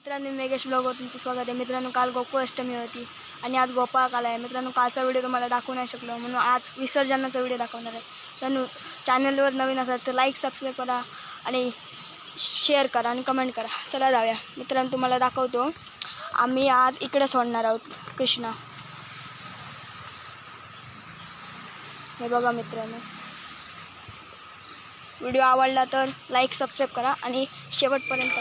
मित्रांनो मेघेश ब्लॉगवर तुमचं स्वागत आहे. मित्रांनो काल गोकुळाष्टमी होती आणि आज गोपाळ काल आहे मित्रांनो कालचा व्हिडिओ तुम्हाला दाखवू नाही शकलो म्हणून आज विसर्जनाचा व्हिडिओ दाखवणार आहे. त्यांनी चॅनलवर नवीन असाल तर लाईक सबस्क्राईब करा आणि शेअर करा आणि कमेंट करा. चला जाऊया. मित्रांनो तुम्हाला दाखवतो. आम्ही आज इकडे सोडणार आहोत कृष्णा. हे बघा मित्रांनो. व्हिडिओ आवडला तर लाईक सबस्क्राईब करा आणि शेवटपर्यंत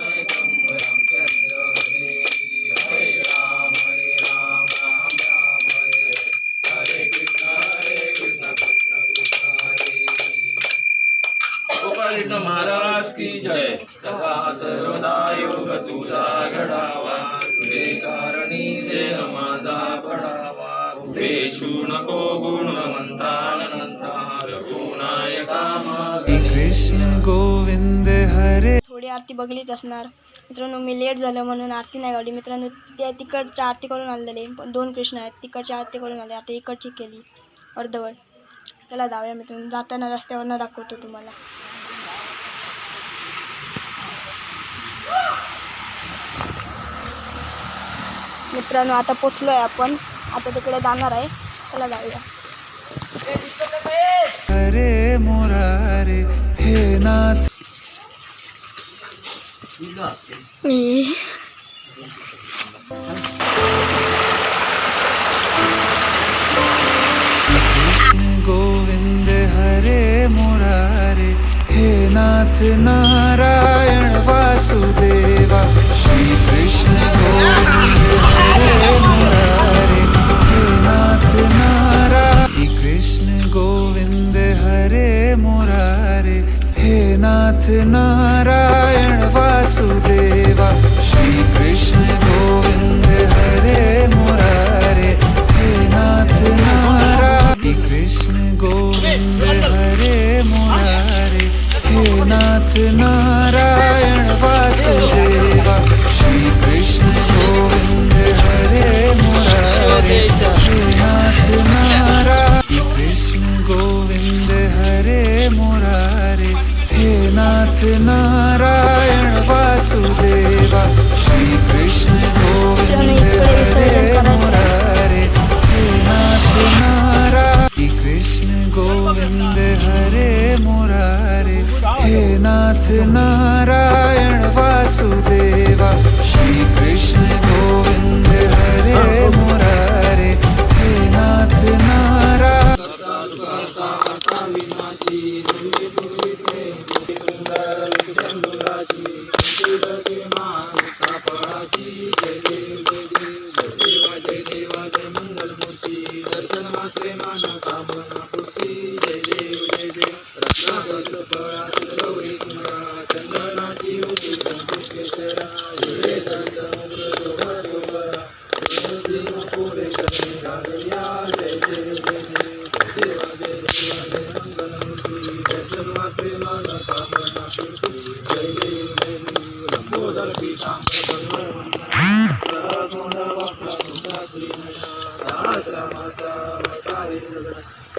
महाराज की जय. सदा सर्वदा योग तुझा घडावा. तुझे कारणी जे माझा पडावा. वेशू नको गुणवंता अनंता रघुनायका मागे कृष्ण गोविंद हरे. थोडी आरती बघलीच असणार. मित्रांनो मी लेट झालं म्हणून आरती नाही गावली. मित्रांनो त्या तिकडच्या आरती करून आलेले पण दोन कृष्ण आहेत. तिकडची आरती करून आले आता इकडची केली. अर्धवट. त्याला जाऊया मित्रांनो. जाताना रस्त्यावरनं दाखवतो तुम्हाला. मित्रांनो आता पोचलो आहे आपण. आता तिकडे जाणार आहे. चला जाऊया. हरे मुरारे. हे नाथ मी कृष्ण गोविंद हरे मुरारे हे नाथ नारायण ঠিকানা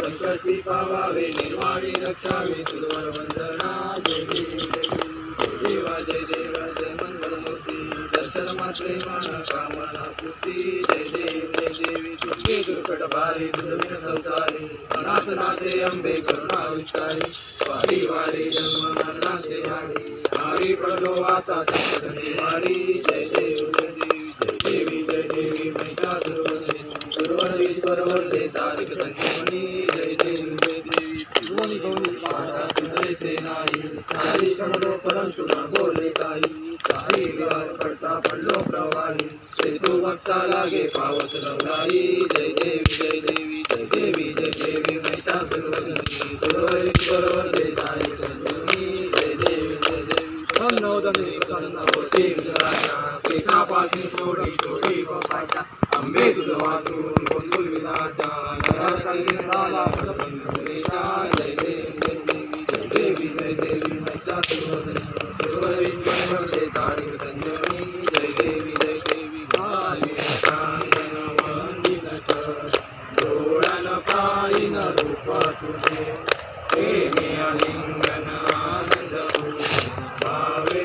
संकटी पावावे निर्वाणी रक्षावे सुरवर वंदना जय देवा जय देवा जय मंगलमूर्ती दर्शन मात्रे मान कामना पूर्ती जय देव जय देवी दुर्गे दुर्गट भारी दुर्मिन संसारी अनाथ नाथे अंबे करुणा विस्तारी वारी वारी जन्म मरणाचे हारी हारी पडलो आता संकट निवारी जय देव जय देवी जय देवी जय देवी महिषासुरवदने सुरवर ईश्वर वरदे तारिक संजीवनी जय देवी जय देवी त्रिभुवनी पडलो प्रवाही सेतू भक्ता लागे पावत लवलाई जय देवी जय देवी जय देवी जय देवी महिषासुरवदने सुरवर ईश्वर वरदे तारिक जय देवी जय देवी सोडी सोडी अंबे वाचून गोंधुल विनाशा जय देवी जय देवी महिषासुरवदने सुरवरीश्वरवरदे तारिक संजीवनी जय देवी जय देवी घाली कांदन वंदिनच पाळीन रूप तुझे प्रेमी आलिंगन आनंद भावे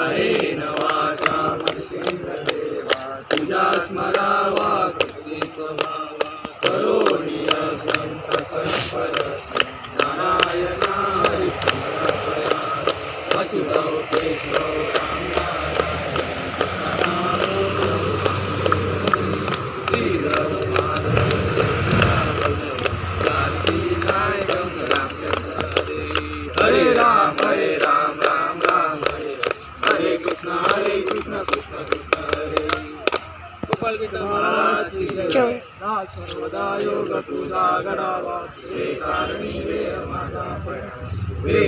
कायेन वाचा मनसेन्द्रियेवा तुझ्या स्मरावा कृती स्वभावा. करोमि यज्ञं सकल सर्वदा योग तुझा गडावा वे कारणी वे माझा पण वे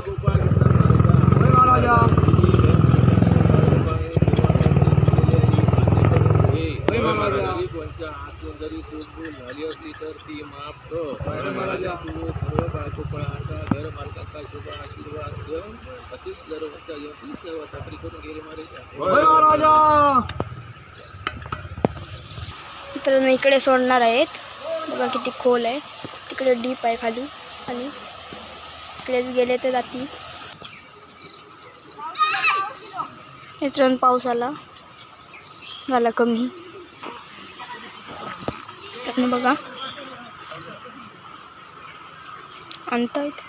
गोपाल महाराजा कोणत्या हातून जरी चूक भूल झाली असली तर ती माफ घर मालकाचा शुभ आशीर्वाद देऊन सेवा करून गेले मित्रांनो इकडे सोडणार आहेत. बघा किती खोल आहे. तिकडे डीप आहे खाली. आणि इकडेच गेले तर जाती मित्रांनो पाऊस आला. झाला कमी. त्यातनं बघा. आणतायत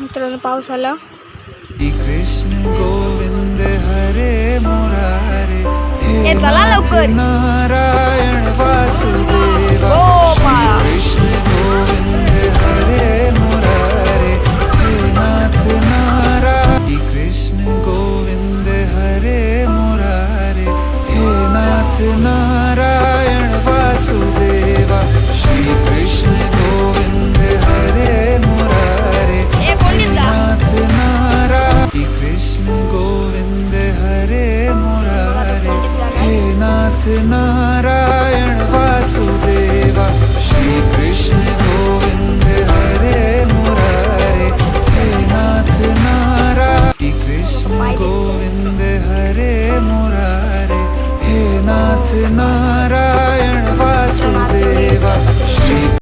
मित्रांनो पाऊस आला. श्री कृष्ण गोविंद हरे मुरारे हे चला लवकर. नारायण